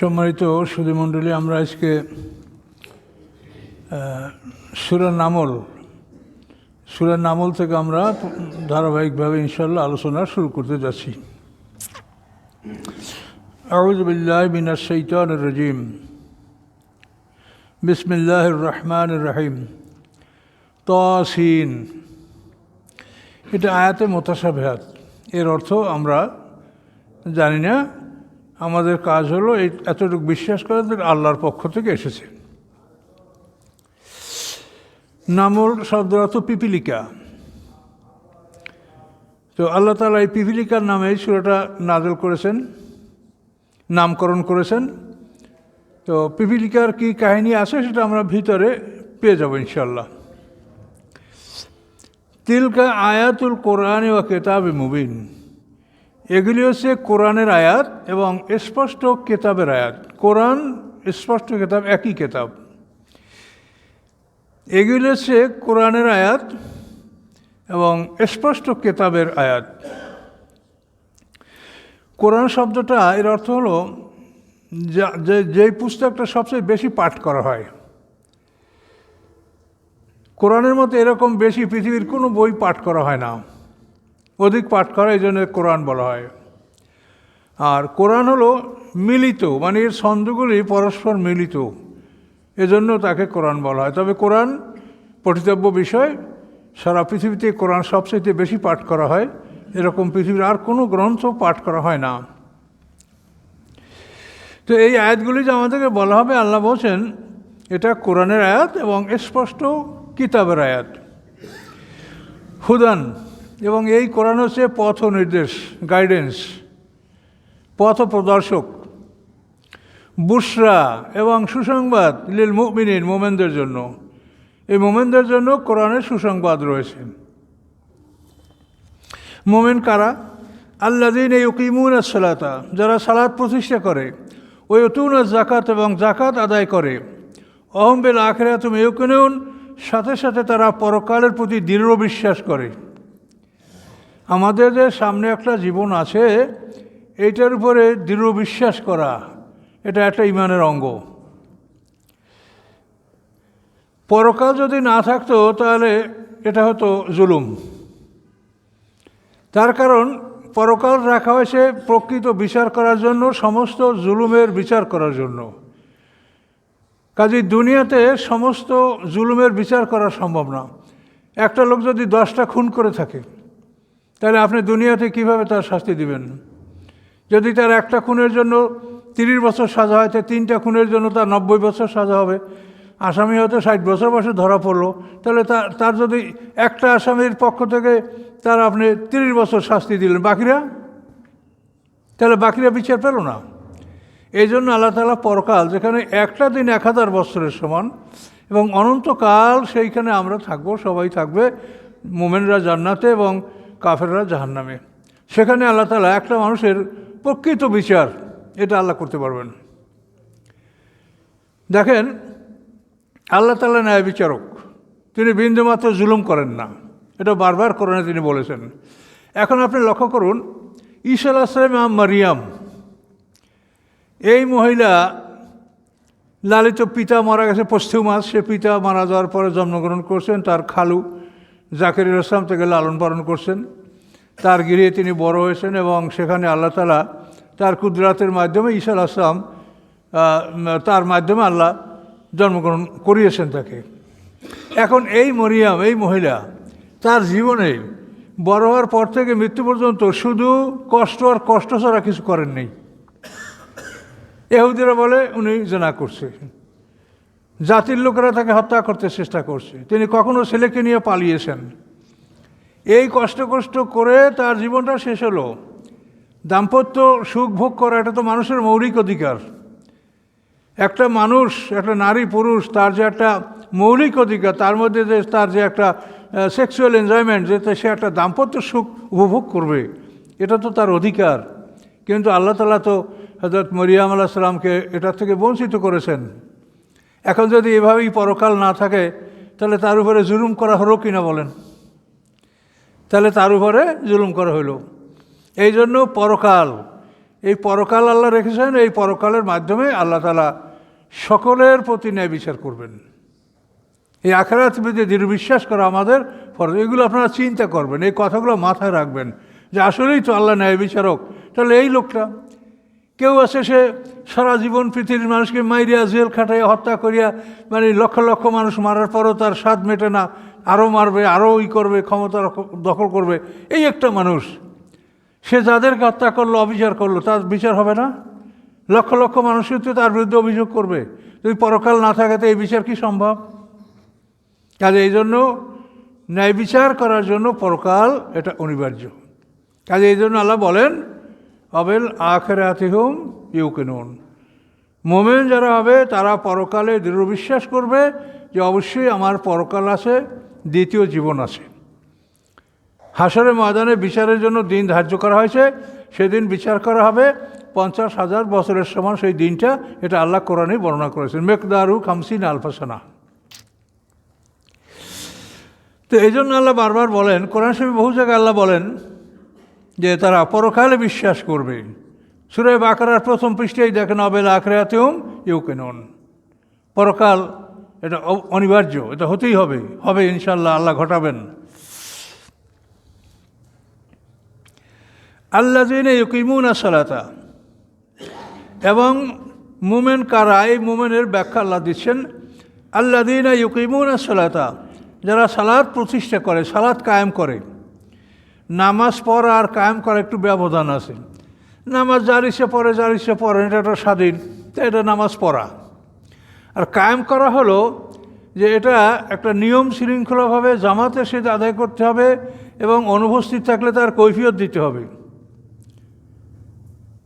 সম্মানিত সুধীমণ্ডলী আমরা আজকে সুরার নামল সুরার নামল থেকে আমরা ধারাবাহিকভাবে ইনশাল্লাহ আলোচনা শুরু করতে যাচ্ছি। আউজ বিল্লাহ বিনার শৈতান রাজিম। বিসমিল্লাহ রহমান রাহিম। তসিন। এটা আয়াতে মোতাসাভেহাত এর অর্থ আমরা জানি না আমাদের কাজ হলো এই এতটুকু বিশ্বাস করা যে আল্লাহর পক্ষ থেকে এসেছে। নামল শব্দের অর্থ পিপিলিকা। তো আল্লাহ তালা এই পিপিলিকার নামে এই সুরাটা নাজল করেছেন, নামকরণ করেছেন। তো পিপিলিকার কি কাহিনী আছে সেটা আমরা ভিতরে পেয়ে যাব ইনশাল্লাহ তিলকা আয়াতুল কোরআন ও কেতাবে মুবিন। এগুলি হচ্ছে কোরআনের আয়াত এবং স্পষ্ট কেতাবের আয়াত। কোরআন, স্পষ্ট কেতাব, একই কেতাব। এগুলি হচ্ছে কোরআনের আয়াত এবং স্পষ্ট কেতাবের আয়াত। কোরআন শব্দটা এর অর্থ হলো যে যেই পুস্তকটা সবচেয়ে বেশি পাঠ করা হয়। কোরআনের মতো এরকম বেশি পৃথিবীর কোনো বই পাঠ করা হয় না। অধিক পাঠ করা, এই জন্য কোরআন বলা হয়। আর কোরআন হলো মিলিত মানে এর ছন্দগুলি পরস্পর মিলিত। এজন্য তাকে কোরআন বলা হয়। তবে কোরআন পঠিতব্য বিষয়, সারা পৃথিবীতে কোরআন সবচেয়ে বেশি পাঠ করা হয়। এরকম পৃথিবীর আর কোনো গ্রন্থ পাঠ করা হয় না। তো এই আয়াতগুলি যে আমাদেরকে বলা হবে, আল্লাহ বলছেন, এটা কোরআনের আয়াত এবং স্পষ্ট কিতাবের আয়াত। হুদান এবং এই কোরআন হচ্ছে পথ নির্দেশ গাইডেন্স পথ প্রদর্শক। বুসরা এবং সুসংবাদ লিল মুমিনিন মোমেনদের জন্য। এই মোমেনদের জন্য কোরআনের সুসংবাদ রয়েছে। মোমেন কারা? আল্লাদিন এই উকিমুন সালাতা, যারা সালাদ প্রতিষ্ঠা করে। ওই অতুন জাকাত এবং জাকাত আদায় করে। অহম্বেল আখেরা তুমি ইউকিনুন সাথে সাথে তারা পরকালের প্রতি দৃঢ় বিশ্বাস করে। আমাদের যে সামনে একটা জীবন আছে, এইটার উপরে দৃঢ় বিশ্বাস করা, এটা একটা ইমানের অঙ্গ। পরকাল যদি না থাকতো, তাহলে এটা হতো জুলুম। তার কারণ, পরকাল রাখা হয়েছে প্রকৃত বিচার করার জন্য, সমস্ত জুলুমের বিচার করার জন্য। কাজে দুনিয়াতে সমস্ত জুলুমের বিচার করা সম্ভব না। একটা লোক যদি দশটা খুন করে থাকে তাহলে আপনি দুনিয়াতে কীভাবে তার শাস্তি দিবেন? যদি তার একটা খুনের জন্য তিরিশ বছর সাজা হয়, তো তিনটা খুনের জন্য তার নব্বই বছর সাজা হবে। আসামি হয়তো ষাট বছর বয়সে ধরা পড়ল। তাহলে তার তার যদি একটা আসামির পক্ষ থেকে তার আপনি তিরিশ বছর শাস্তি দিলেন, বাকিরা? তাহলে বাকিরা বিচার পেল না। এই জন্য আল্লাহ তালা পরকাল, যেখানে একটা দিন এক হাজার বছরের সমান, এবং অনন্তকাল সেইখানে আমরা থাকব, সবাই থাকবে, মোমেনরা জান্নাতে এবং কাফেররা জাহান্নামে। সেখানে আল্লাহ তালা একটা মানুষের প্রকৃত বিচার, এটা আল্লাহ করতে পারবেন। দেখেন, আল্লাহ তালা ন্যায় বিচারক। তিনি বিন্দুমাত্র জুলুম করেন না। এটা বারবার করেন তিনি বলেছেন। এখন আপনি লক্ষ্য করুন ঈশা আলাহিসাম মারিয়াম, এই মহিলা লালিত পিতা মারা গেছে পশ্চিম মাস। সে পিতা মারা যাওয়ার পরে জন্মগ্রহণ করছেন, তার খালু। জাকির ইসলাম থেকে লালন পালন করছেন। তার গৃহে তিনি বড় হয়েছেন এবং সেখানে আল্লাহ তালা তার কুদরাতের মাধ্যমে ঈশা আসলাম তার মাধ্যমে আল্লাহ জন্মগ্রহণ করিয়েছেন তাকে। এখন এই মরিয়াম, এই মহিলা তার জীবনে বড় হওয়ার পর থেকে মৃত্যু পর্যন্ত শুধু কষ্ট আর কষ্ট ছাড়া কিছু করেন নেই এহুদিরা বলে, উনি জেনা করছে। জাতির লোকেরা তাকে হত্যা করতে চেষ্টা করছে। তিনি কখনো ছেলেকে নিয়ে পালিয়েছেন। এই কষ্ট কষ্ট করে তার জীবনটা শেষ হলো। দাম্পত্য সুখ ভোগ করা, এটা তো মানুষের মৌলিক অধিকার। একটা মানুষ, একটা নারী পুরুষ, তার যে একটা মৌলিক অধিকার, তার মধ্যে যে তার যে একটা সেক্সুয়াল এনজয়মেন্ট যেতে সে একটা দাম্পত্য সুখ উপভোগ করবে, এটা তো তার অধিকার। কিন্তু আল্লাহ তালা তো হজরত মরিয়াম আল্লাহ সাল্লামকে এটার থেকে বঞ্চিত করেছেন। এখন যদি এভাবেই পরকাল না থাকে, তাহলে তার উপরে জুলুম করা হলো কি না বলেন? তাহলে তার উপরে জুলুম করা হলো। এই জন্য পরকাল, এই পরকাল আল্লাহ রেখেছেন, এই পরকালের মাধ্যমে আল্লাহ তালা সকলের প্রতি ন্যায় বিচার করবেন। এই আখেরাত বিধে দৃঢ় বিশ্বাস করা আমাদের ফরজ। এগুলো আপনারা চিন্তা করবেন, এই কথাগুলো মাথায় রাখবেন যে আসলেই তো আল্লাহ ন্যায় বিচারক, তাহলে এই লোকটা কেউ আছে সে সারা জীবন পৃথিবীর মানুষকে মাইরিয়া, জেল খাটাইয়া, হত্যা করিয়া মানে লক্ষ লক্ষ মানুষ মারার পরও তার স্বাদ মেটে না। আরও মারবে, আরও ই করবে, ক্ষমতা দখল করবে। এই একটা মানুষ। সে যাদেরকে হত্যা করল, অবিচার করল, তার বিচার হবে না? লক্ষ লক্ষ মানুষই তো তার বিরুদ্ধে অভিযোগ করবে। যদি পরকাল না থাকে, তো এই বিচার কি সম্ভব? কাজে এই জন্য ন্যায় বিচার করার জন্য পরকাল এটা অনিবার্য। কাজে এই জন্য আল্লাহ বলেন অবেল আখেরাতি হুম ইউকেনুন। মোমেন যারা হবে, তারা পরকালে দৃঢ় বিশ্বাস করবে যে অবশ্যই আমার পরকাল আছে, দ্বিতীয় জীবন আছে। হাসরের ময়দানে বিচারের জন্য দিন ধার্য করা হয়েছে। সেদিন বিচার করা হবে। পঞ্চাশ হাজার বছরের সমান সেই দিনটা, এটা আল্লাহ কোরআনে বর্ণনা করেছেন। মেকদারু খামসিন আলফাসানা। তো এই জন্য আল্লাহ বারবার বলেন, কোরআন শরীফ বহু জায়গায় আল্লাহ বলেন যে তারা পরকালে বিশ্বাস করবে। সুরে বাকারার প্রথম পৃষ্ঠেই দেখেন অবেল আখরাতেও ইউ কেনন পরকাল এটা অনিবার্য, এটা হতেই হবে হবে ইনশাল্লাহ আল্লাহ ঘটাবেন। আল্লাহ দিনে ইউকিমুন সালাতা। এবং মুমেন কারা, এই মুমেনের ব্যাখ্যা আল্লাহ দিচ্ছেন আল্লাহ দিনে ইউকিমুন সালাতা। যারা সালাদ প্রতিষ্ঠা করে সালাদ কায়েম করে। নামাজ পড়া আর কায়েম করা একটু ব্যবধান আছে। নামাজ যার ইচ্ছে পড়ে, যার ইচ্ছে পড়ে এটা একটা স্বাধীন তো এটা নামাজ পড়া। আর কায়েম করা হলো যে এটা একটা নিয়ম শৃঙ্খলাভাবে জামাতের সাথে আদায় করতে হবে এবং অনুপস্থিত থাকলে তার কৈফিয়ত দিতে হবে।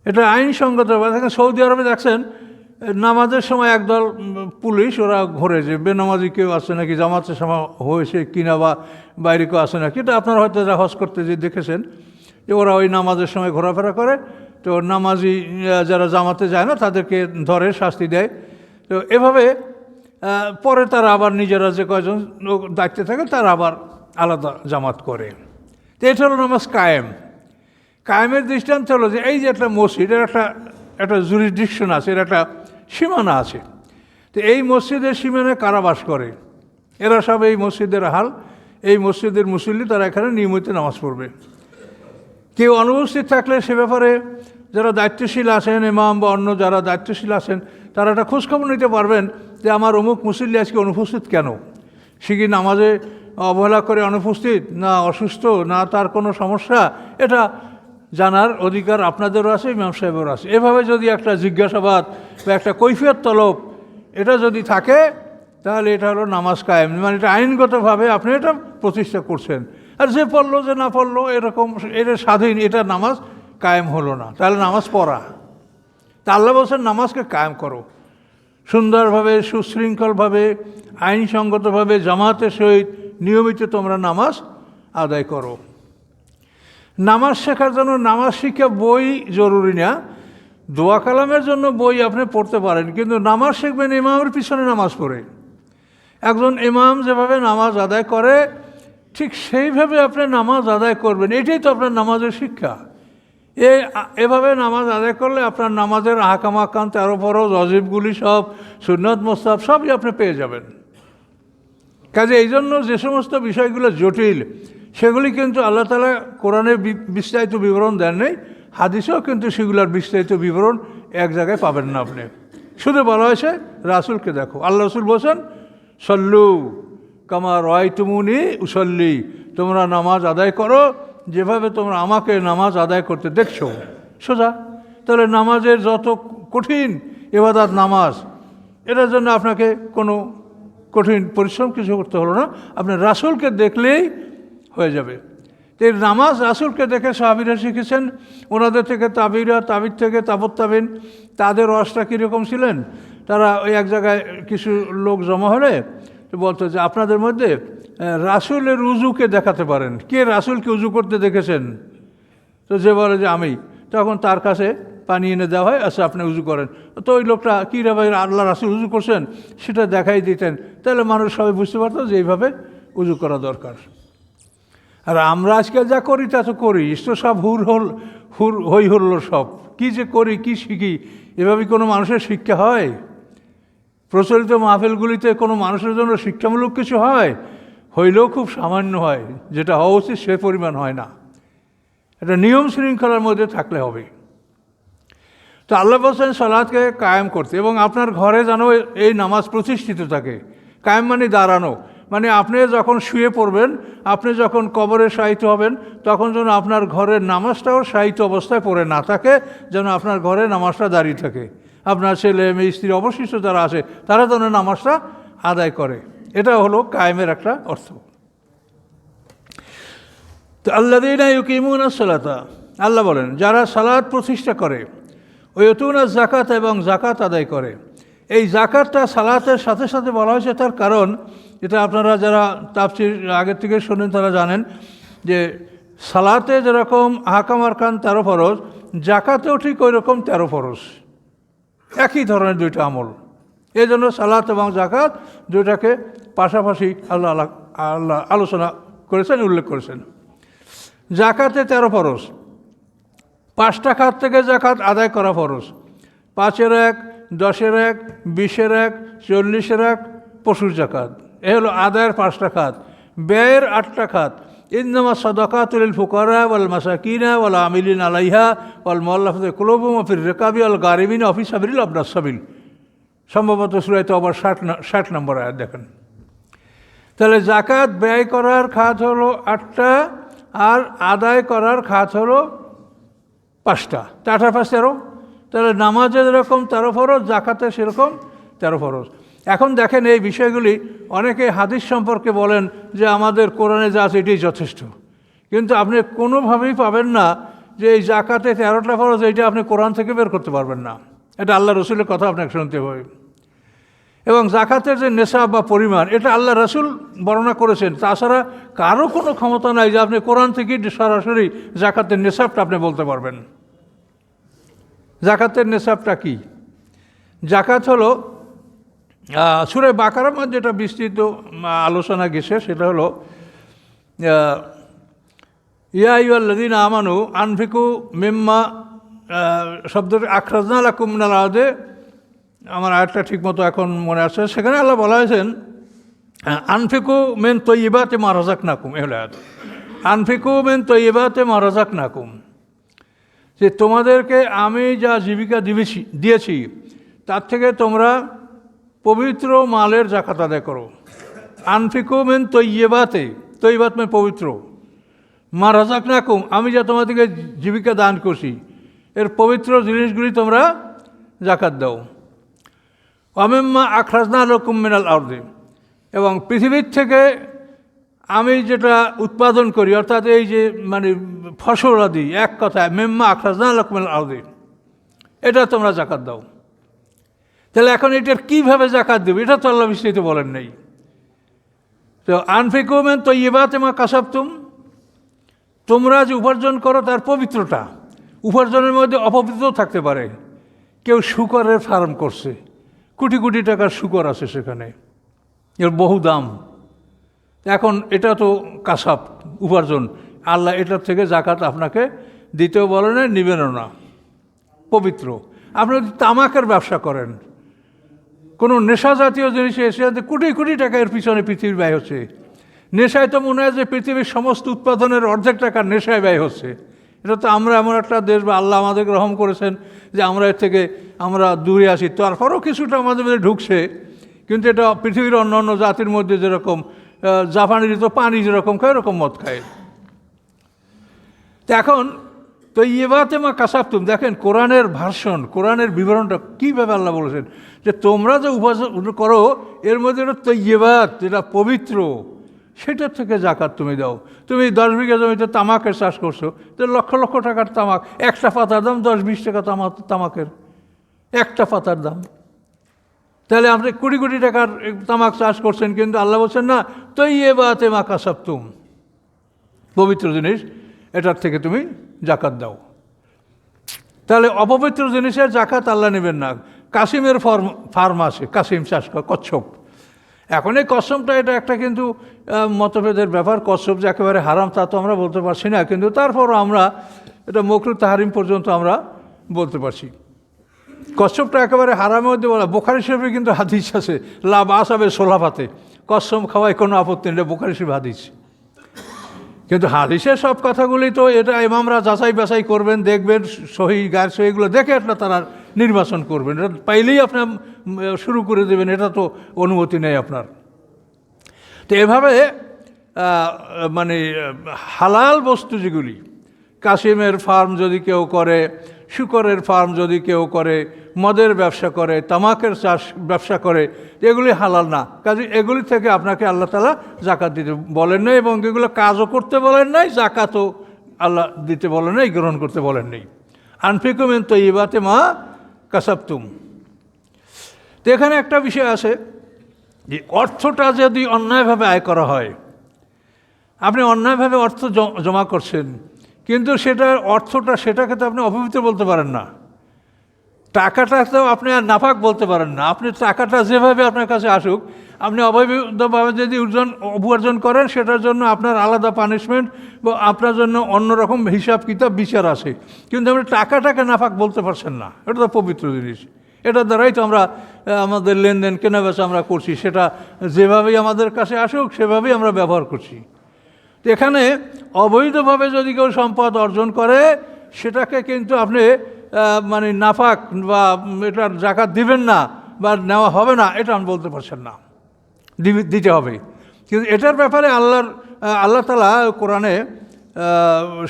এটা আইনসঙ্গত সৌদি আরবে দেখছেন নামাজের সময় একদল পুলিশ, ওরা ঘোরে যে, বেনামাজি কেউ আছে নাকি, জামাতের সময় হয়েছে কিনা বা বাইরে কেউ আছে নাকি, এটা আপনারা হয়তো যারা হজ করতে যে দেখেছেন, যে ওরা ওই নামাজের সময় ঘোরাফেরা করে, তো নামাজি যারা জামাতে যায় না, তাদেরকে ধরে, শাস্তি দেয়। তো এভাবে পরে তারা আবার নিজেরা যে কয়জন লোক দায়িত্বে থাকে, তারা আবার আলাদা জামাত করে। তো এটা হলো নামাজ কায়েম। কায়েমের দৃষ্টান্ত হলো যে, এই যে একটা মসজিদ এর একটা একটা জুরিডিকশন আছে এর একটা সীমানা আছে। তো এই মসজিদের সীমানায় কারাবাস করে? এরা সব এই মসজিদের হাল। এই মসজিদের মুসল্লি তারা এখানে নিয়মিত নামাজ পড়বে। কেউ অনুপস্থিত থাকলে সে ব্যাপারে যারা দায়িত্বশীল আছেন, ইমাম বা অন্য যারা দায়িত্বশীল আছেন, তারা একটা খোঁজখবর নিতে পারবেন যে আমার অমুক মুসল্লি আজকে অনুপস্থিত কেন? সে কি নামাজে অবহেলা করে অনুপস্থিত? না অসুস্থ? না তার কোনো সমস্যা? এটা জানার অধিকার আপনাদেরও আছে, ইমাম সাহেবেরও আছে। এভাবে যদি একটা জিজ্ঞাসাবাদ বা একটা কৈফিয়ত তলব এটা যদি থাকে, তাহলে এটা হলো নামাজ কায়েম। মানে এটা আইনগতভাবে আপনি এটা প্রতিষ্ঠা করছেন। আর যে পড়ল যে না পড়ল, এরকম এটা স্বাধীন, এটা নামাজ কায়েম হলো না। তাহলে নামাজ পড়া। তা আল্লাহ বলছেন, নামাজকে কায়েম করো। সুন্দরভাবে, সুশৃঙ্খলভাবে, আইনসঙ্গতভাবে, জামাতের সহিত নিয়মিত তোমরা নামাজ আদায় করো। নামাজ শেখার জন্য নামাজ শিক্ষা বই জরুরি না। দোয়া কালামের জন্য বই আপনি পড়তে পারেন, কিন্তু নামাজ শিখবেন ইমামের পিছনে নামাজ পড়ে। একজন ইমাম যেভাবে নামাজ আদায় করে, ঠিক সেইভাবে আপনি নামাজ আদায় করবেন। এটাই তো আপনার নামাজের শিক্ষা। এ, এভাবে নামাজ আদায় করলে আপনার নামাজের আহকাম আকাম তেরো ফরজ, অজিবগুলি সব, সুন্নত মোস্তাব সবই আপনি পেয়ে যাবেন। কাজে এই জন্য যে সমস্ত বিষয়গুলো জটিল সেগুলি কিন্তু আল্লাহ তালা কোরআনে বি- বিস্তারিত বিবরণ দেন নেই, হাদিসেও কিন্তু সেগুলোর বিস্তারিত বিবরণ এক জায়গায় পাবেন না আপনি। শুধু বলা হয়েছে, রাসুলকে দেখো। আল্লাহ রসুল বলছেন, সল্লু কামা রয় তুমুনি উসল্লি। তোমরা নামাজ আদায় করো, যেভাবে তোমরা আমাকে নামাজ আদায় করতে দেখছ। সোজা। তাহলে নামাজের যত কঠিন এবাদাত নামাজ, এটার জন্য আপনাকে কোনো কঠিন পরিশ্রম কিছু করতে হলো না। আপনি রাসুলকে দেখলেই হয়ে যাবে। তো এই নামাজ রাসুলকে দেখে সাহাবিরা শিখেছেন, ওনাদের থেকে তাবিরা, তাবির থেকে তাবত তাবিন তাদের রসটা কীরকম ছিলেন? তারা ওই এক জায়গায় কিছু লোক জমা হলে বলতো যে, আপনাদের মধ্যে রাসুলের উজুকে দেখাতে পারেন। কে রাসুলকে উজু করতে দেখেছেন? তো যে বলে যে, আমি। তখন তার কাছে পানি এনে দেওয়া হয় আচ্ছা আপনি উজু করেন। তো ওই লোকটা, কী ভাই, আল্লাহ রাসুল উজু করছেন? সেটা দেখাই দিতেন। তাহলে মানুষ সবাই বুঝতে পারতো যে, এইভাবে উজু করা দরকার। আর আমরা আজকাল যা করি, তা তো করি। তো সব হুর হল, হুর হই হুল্লো সব। কি যে করি, কি শিখি? এভাবে কোনো মানুষের শিক্ষা হয়? প্রচলিত মাহফিলগুলিতে কোনো মানুষের জন্য শিক্ষামূলক কিছু হয়? হইলেও খুব সামান্য হয়। যেটা হওয়া উচিত, সে পরিমাণ হয় না। এটা নিয়ম শৃঙ্খলার মধ্যে থাকলে হবে। তো আল্লাহ বলছেন সালাদকে কায়েম করতে। এবং আপনার ঘরে যেন এই নামাজ প্রতিষ্ঠিত থাকে। কায়েম মানে দাঁড়ানো। মানে আপনি যখন শুয়ে পড়বেন, আপনি যখন কবরে শায়িত হবেন, তখন যেন আপনার ঘরের নামাজটাও শায়িত অবস্থায় পড়ে না থাকে, যেন আপনার ঘরে নামাজটা দাঁড়িয়ে থাকে। আপনার ছেলে মেয়ে, স্ত্রী, অবশিষ্ট যারা আছে, তারা যেন নামাজটা আদায় করে। এটা হলো কায়েমের একটা অর্থ। তো আল্লাদিনা ইউকিমুনা সালাতা, আল্লাহ বলেন, যারা সালাদ প্রতিষ্ঠা করে, ওয়তুনা জাকাত এবং জাকাত আদায় করে, এই জাকাতটা সালাতের সাথে সাথে বলা হয়েছে, তার কারণ এটা আপনারা যারা তাপসির আগের থেকে শোনেন তারা জানেন যে সালাতে যেরকম হাকাম আরকান তেরো ফরজ, জাকাতেও ঠিক ওই রকম তেরো ফরজ। একই ধরনের দুইটা আমল। এই জন্য সালাত এবং জাকাত দুইটাকে পাশাপাশি আল্লাহ আল্লাহ আল্লাহ আলোচনা করেছেন, উল্লেখ করেছেন। জাকাতে তেরো ফরজ। পাঁচটা খাত থেকে জাকাত আদায় করা ফরজ। পাঁচের এক, দশের এক, বিশের এক, চল্লিশের এক, পশুর জাকাত। এ হলো আদায়ের পাঁচটা খাত, ব্যয়ের আটটা খাত। ইন্দামা সদকাতুল ফুকারা ওয়াল মাসাকিনা ওয়াল আমিলিন আলাইহা ওয়াল মোল্লাফতে কুলবুম অফির রেকাবি আল গারিমিন অফিস সাবিল আবনাস সাবিল। সম্ভবত সুরাইতে আবার ষাট ষাট নম্বর আয়াত দেখেন। তাহলে জাকাত ব্যয় করার খাত হলো আটটা আর আদায় করার খাত হলো পাঁচটা। চারটার পাঁচ তেরো। তাহলে নামাজে যেরকম তেরো ফরজ জাকাতে সেরকম তেরো ফরজ। এখন দেখেন এই বিষয়গুলি অনেকে হাদিস সম্পর্কে বলেন যে আমাদের কোরআনে যা আছে এটাই যথেষ্ট। কিন্তু আপনি কোনোভাবেই পাবেন না যে এই জাকাতে তেরোটা ফরজ, এইটা আপনি কোরআন থেকে বের করতে পারবেন না। এটা আল্লাহ রসুলের কথা আপনাকে শুনতে হবে। এবং জাকাতের যে নেশাব বা পরিমাণ, এটা আল্লাহ রসুল বর্ণনা করেছেন। তাছাড়া কারও কোনো ক্ষমতা নাই যে আপনি কোরআন থেকে সরাসরি জাকাতের নেশাবটা আপনি বলতে পারবেন। জাকাতের নেশাবটা কি? জাকাত হলো সুরে বাকারার মধ্যে যেটা বিস্তৃত আলোচনা গেছে, সেটা হলো ইয়া ইউল্লাদিন আমানু আনফিকু মেম্মা শব্দটি, আখরাজনা আলা কুমনাল আদে আমার আয়টা ঠিকমতো এখন মনে আছে। সেখানে আল্লাহ বলা হয়েছেন আনফিকু মেন তৈবাতে মারাজাক নাকুম এহলে আনফিকু মেন তৈবাতে মারাজাক নাকুম যে তোমাদেরকে আমি যা জীবিকা দিবেছি, দিয়েছি, তার থেকে তোমরা পবিত্র মালের জাকাত আদায় করো। আনফিকু মেন তৈবাতে তৈবাত মেন পবিত্র। মা রাজাক নাকুম আমি যা তোমাদেরকে জীবিকা দান করছি, এর পবিত্র জিনিসগুলি তোমরা জাকাত দাও। অমেম্মা আখরাজনা রকম মিনাল আর্দে, এবং পৃথিবীর থেকে আমি যেটা উৎপাদন করি, অর্থাৎ এই যে মানে ফসল আদি, এক কথায়, মেম্মা আখরাজনা রকমের আর্দে, এটা তোমরা জাকাত দাও। তাহলে এখন এটার কীভাবে জাকাত দেবে? এটা তো আল্লাহ বিস্তৃত বলেন নাই। তো আনফিকুমেন তো ইবাতে মা কাসাবতুম। তোমরা যে উপার্জন করো তার পবিত্রটা উপার্জনের মধ্যে অপবিত্র থাকতে পারে। কেউ শুকরের ফার্ম করছে, কোটি কোটি টাকার শুকর আছে সেখানে। এর বহু দাম। এখন এটা তো কাসাব, উপার্জন। আল্লাহ এটার থেকে জাকাত আপনাকে দিতেও বলেন নিবেনও না। পবিত্র। আপনি যদি তামাকের ব্যবসা করেন কোনো নেশা জাতীয় জিনিসে এসে কোটি কোটি টাকা এর পিছনে পৃথিবীর ব্যয় হচ্ছে। নেশায় তো মনে হয় যে পৃথিবীর সমস্ত উৎপাদনের অর্ধেক টাকা নেশায় ব্যয় হচ্ছে। এটা তো আমরা এমন একটা দেশ বা আল্লাহ আমাদের গ্রহণ করেছেন যে আমরা এর থেকে আমরা দূরে আসি তারপরেও কিছুটা আমাদের মধ্যে ঢুকছে, কিন্তু এটা পৃথিবীর অন্য অন্য জাতির মধ্যে যেরকম জাপানির তো পানি যেরকম খায় এরকম মদ খায়। তো এখন তো ইয়েবাতে মা কাসাবতুম, দেখেন কোরআনের ভার্সন কোরআনের বিবরণটা কীভাবে আল্লাহ বলেছেন? যে তোমরা যে উপাসন করো, এর মধ্যে তৈবাত যেটা পবিত্র, সেটার থেকে জাকাত তুমি দাও। তুমি দশ বিঘা জমিতে তামাকের চাষ করছ, তো লক্ষ লক্ষ টাকার তামাক, একটা পাতার দাম দশ বিশ টাকা তামাক তামাকের, একটা পাতার দাম। তাহলে আপনি কোটি কোটি টাকার তামাক চাষ করছেন, কিন্তু আল্লাহ বলছেন না তো ইয়ে বাতে মা কাসাবতুম। পবিত্র জিনিস এটার থেকে তুমি জাকাত দাও। তাহলে অপবিত্র জিনিসের জাকাত আল্লাহ নেবেন না। কাসিমের ফর্ম, ফার্ম আছে, কাসিম চাষ কচ্ছপ। এখন এই কচ্ছপটা, এটা একটা কিন্তু মতভেদের ব্যাপার। কচ্ছপ যে একেবারে হারাম, তা তো আমরা বলতে পারছি না। কিন্তু তারপরও আমরা, এটা মকরু তাহারিম পর্যন্ত আমরা বলতে পারছি। কচ্ছপটা একেবারে হারামের মধ্যে বলা, বোখারি শরীফে কিন্তু হাদিস আছে লাভ আসাবে সোলাভাতে কচ্ছপ খাওয়ায় কোনো আপত্তি নেই বোখারি শরীফ হাদিস। কিন্তু হাদিসের সব কথাগুলি তো এটা ইমামরা যাচাই বাছাই করবেন, দেখবেন, সহি গায়ের সহিগুলো দেখে আপনার তারা নির্বাচন করবেন। এটা পাইলেই আপনার শুরু করে দেবেন, এটা তো অনুমতি নেই আপনার। তো এভাবে মানে হালাল বস্তু যেগুলি, কাশিমের ফার্ম যদি কেউ করে শুকরের ফার্ম যদি কেউ করে, মদের ব্যবসা করে, তামাকের চাষ ব্যবসা করে, এগুলি হালাল না। কাজে এগুলি থেকে আপনাকে আল্লাহ তালা জাকাত দিতে বলেন নাই এবং এগুলো কাজও করতে বলেন নাই জাকাতও আল্লাহ দিতে বলেন নাই, গ্রহণ করতে বলেন নেই। আনফিকুমেন তো ইবাতে মা কাসাবতুম। তো এখানে একটা বিষয় আছে যে অর্থটা যদি অন্যায়ভাবে আয় করা হয়, আপনি অন্যায়ভাবে অর্থ জমা করছেন কিন্তু সেটার অর্থটা সেটাকে তো আপনি অপবিত্র বলতে পারেন না। টাকাটা তো আপনি আর নাফাক বলতে পারেন না। আপনি টাকাটা যেভাবে আপনার কাছে আসুক, আপনি অবৈধভাবে যদি উর্জন উপার্জন করেন, সেটার জন্য আপনার আলাদা পানিশমেন্ট বা আপনার জন্য অন্যরকম হিসাব, কিতাব, বিচার আছে। কিন্তু আপনি টাকাটাকে নাফাক বলতে পারছেন না। এটা তো পবিত্র জিনিস। এটার দ্বারাই তো আমরা আমাদের লেনদেন, কেনাবেচা আমরা করছি। সেটা যেভাবেই আমাদের কাছে আসুক, সেভাবেই আমরা ব্যবহার করছি। তো এখানে অবৈধভাবে যদি কেউ সম্পদ অর্জন করে, সেটাকে কিন্তু আপনি মানে নাফাক বা এটার জাকাত দিবেন না বা নেওয়া হবে না, এটা আমি বলতে পারছেন না। দিতে হবে। কিন্তু এটার ব্যাপারে আল্লাহর আল্লাহ তালা কোরআনে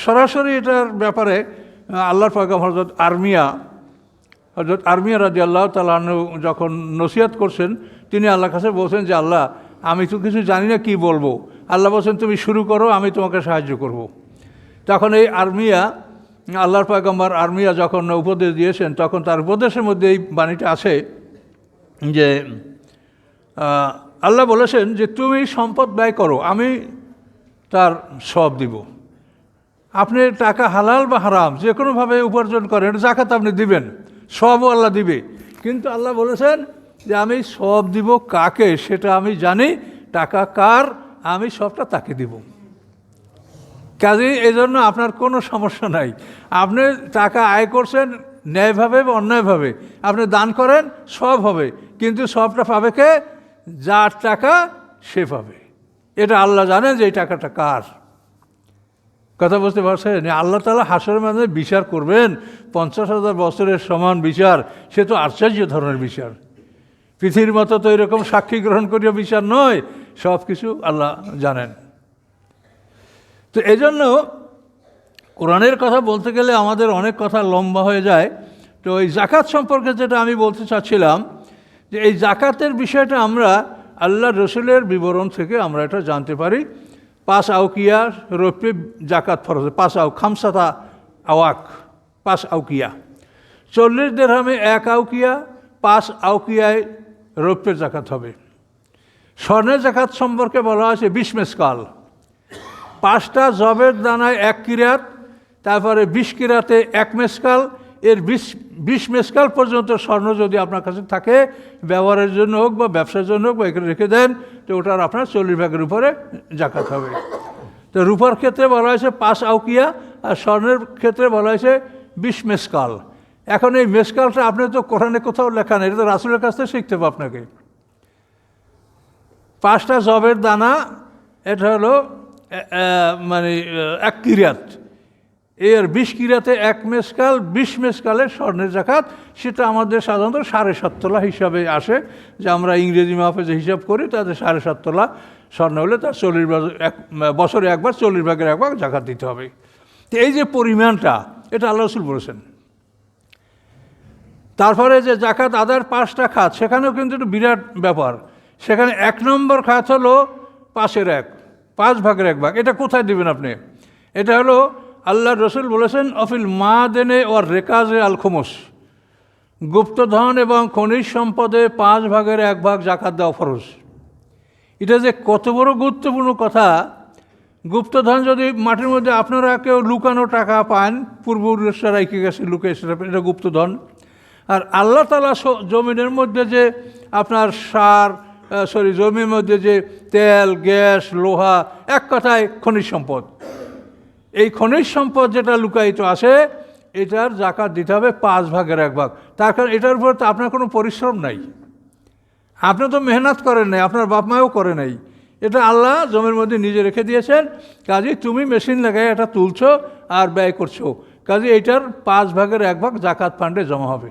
সরাসরি এটার ব্যাপারে আল্লাহর পয়গাম হজরত আর্মিয়া হজরত আর্মিয়া রাজি আল্লাহ তালু যখন নসিহাত করছেন, তিনি আল্লাহর কাছে বলছেন যে, আল্লাহ, আমি তো কিছু জানি না, কী বলব? আল্লাহ বলছেন, তুমি শুরু করো, আমি তোমাকে সাহায্য করব। তখন এই আর্মিয়া, আল্লাহর পয়গম্বর আর্মিয়া যখন উপদেশ দিয়েছেন, তখন তার উপদেশের মধ্যে এই বাণীটা আছে যে আল্লাহ বলেছেন যে, তুমি সম্পদ ব্যয় করো, আমি তার সব দিব আপনি টাকা হালাল বা হারাম, যে কোনোভাবে উপার্জন করেন জাকাত আপনি দিবেন, সবও আল্লাহ দিবে কিন্তু আল্লাহ বলেছেন যে, আমি সব দিব কাকে, সেটা আমি জানি, টাকা কার আমি সবটা তাকে দিব। কাজে এই জন্য আপনার কোনো সমস্যা নাই। আপনি টাকা আয় করছেন, ন্যায়ভাবে বা অন্যায়ভাবে। আপনি দান করেন, সব হবে। কিন্তু সবটা পাবে কে? যার টাকা সে পাবে। এটা আল্লাহ জানেন যে এই টাকাটা কার। কথা বুঝতে পারছেন? আল্লাহ তালা হাসরের মাধ্যমে বিচার করবেন। পঞ্চাশ হাজার বছরের সমান বিচার। সে তো আশ্চর্য ধরনের বিচার। পৃথিবীর মতো তো এরকম সাক্ষী গ্রহণ করিয়া বিচার নয়। সব কিছু আল্লাহ জানেন। তো এই জন্য কোরআনের কথা বলতে গেলে আমাদের অনেক কথা লম্বা হয়ে যায়। তো এই জাকাত সম্পর্কে যেটা আমি বলতে চাচ্ছিলাম, যে এই জাকাতের বিষয়টা আমরা আল্লাহ রসুলের বিবরণ থেকে আমরা এটা জানতে পারি। পাঁচ আউকিয়া রৌপ্যে জাকাত ফরজ, পাঁচ আউ খামসাতা আওয়াক, পাঁচ আউকিয়া। চল্লিশ দেড়হামে এক আউকিয়া, পাঁচ আউকিয়ায় রৌপ্যের জাকাত হবে। স্বর্ণের জাকাত সম্পর্কে বলা হয়েছে বিশ মেসকাল পাঁচটা জবের দানায় এক কিরাত, তারপরে বিশ কিরাতে এক মেসকাল এর বিশ বিশ মেসকাল পর্যন্ত স্বর্ণ যদি আপনার কাছে থাকে, ব্যবহারের জন্য হোক বা ব্যবসার জন্য হোক বা এখানে রেখে দেন, তো ওটার আপনার চল্লিশ ভাগের উপরে জাকাত হবে। তো রূপার ক্ষেত্রে বলা হয়েছে পাঁচ আউকিয়া, আর স্বর্ণের ক্ষেত্রে বলা হয়েছে বিশ মেসকাল এখন এই মেসকালটা আপনি তো কোরআনে কোথাও লেখা নেই, এটা তো রাসুলের কাছ থেকে শিখতে হবে আপনাকে। পাঁচটা জবের দানা, এটা হলো মানে এক কিরাত এর বিশ কিরাতে এক মেসকাল, বিশ মেসকালের স্বর্ণের জাকাত, সেটা আমাদের সাধারণত সাড়ে সাত তোলা হিসাবে আসে, যে আমরা ইংরেজি মাপে যে হিসাব করি, তাতে সাড়ে সাত তোলা স্বর্ণ হলে তার চল্লিশ এক বছরে একবার চল্লিশ ভাগের একবার জাকাত দিতে হবে। তো এই যে পরিমাণটা, এটা আল্লাহ রসুল বলেছেন। তারপরে যে জাকাত আদার পাঁচটা খাত, সেখানেও কিন্তু একটু বিরাট ব্যাপার। সেখানে এক নম্বর খাত হলো পাঁচের এক, পাঁচ ভাগের এক ভাগ। এটা কোথায় দিবেন আপনি? এটা হলো আল্লাহ রসুল বলেছেন, অফিল মা দেনে ও রেকাজে আল খোমস। গুপ্তধন এবং খনিজ সম্পদে পাঁচ ভাগের এক ভাগ জাকাত দেওয়া ফরজ। এটা যে কত বড় গুরুত্বপূর্ণ কথা। গুপ্তধন যদি মাটির মধ্যে আপনারা কেউ লুকানো টাকা পান পূর্ব রেখে গেছে লুকে এটা গুপ্তধন। আর আল্লাহ তালা জমিনের মধ্যে যে আপনার সার সরি জমির মধ্যে যে তেল, গ্যাস, লোহা, এক কথায় খনিজ সম্পদ। এই খনিজ সম্পদ যেটা লুকায়িত আছে, এটার জাকাত দিতে হবে পাঁচ ভাগের এক ভাগ। তার কারণ এটার উপর তো আপনার কোনো পরিশ্রম নাই। আপনি তো মেহনত করেন নাই, আপনার বাপ মাও করে নাই। এটা আল্লাহ জমির মধ্যে নিজে রেখে দিয়েছেন। কাজে তুমি মেশিন লাগাই এটা তুলছো আর ব্যয় করছ। কাজে এটার পাঁচ ভাগের এক ভাগ জাকাত ফান্ডে জমা হবে।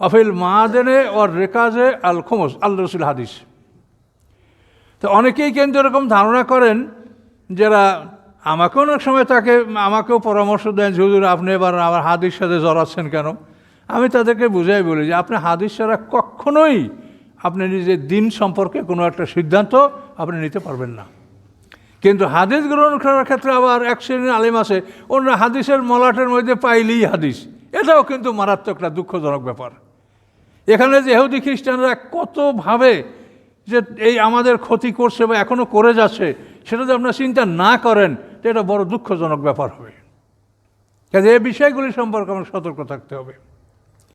অফিল মাহাদেনে ওর রেকাজে আল খোমস আল্লাহ রসুল হাদিস। তো অনেকেই কিন্তু এরকম ধারণা করেন যারা আমাকেও অনেক সময় তাকে, আমাকেও পরামর্শ দেন যে, হুজুর, আপনি এবার আমার হাদিস সাথে জড়াচ্ছেন কেন? আমি তাদেরকে বুঝাই বলি যে আপনি হাদিস ছাড়া কখনোই আপনি নিজের দিন সম্পর্কে কোনো একটা সিদ্ধান্ত আপনি নিতে পারবেন না। কিন্তু হাদিস গ্রহণ করার ক্ষেত্রে আবার এক শ্রেণির আলিম আছে, অন্য হাদিসের মলাটের মধ্যে পাইলেই হাদিস। এটাও কিন্তু মারাত্মক একটা দুঃখজনক ব্যাপার। এখানে যে এহুদি খ্রিস্টানরা কতভাবে যে এই আমাদের ক্ষতি করছে বা এখনও করে যাচ্ছে, সেটা যদি আপনার চিন্তা না করেন, তো এটা বড় দুঃখজনক ব্যাপার হবে। কাজে এই বিষয়গুলি সম্পর্কে আমাদের সতর্ক থাকতে হবে।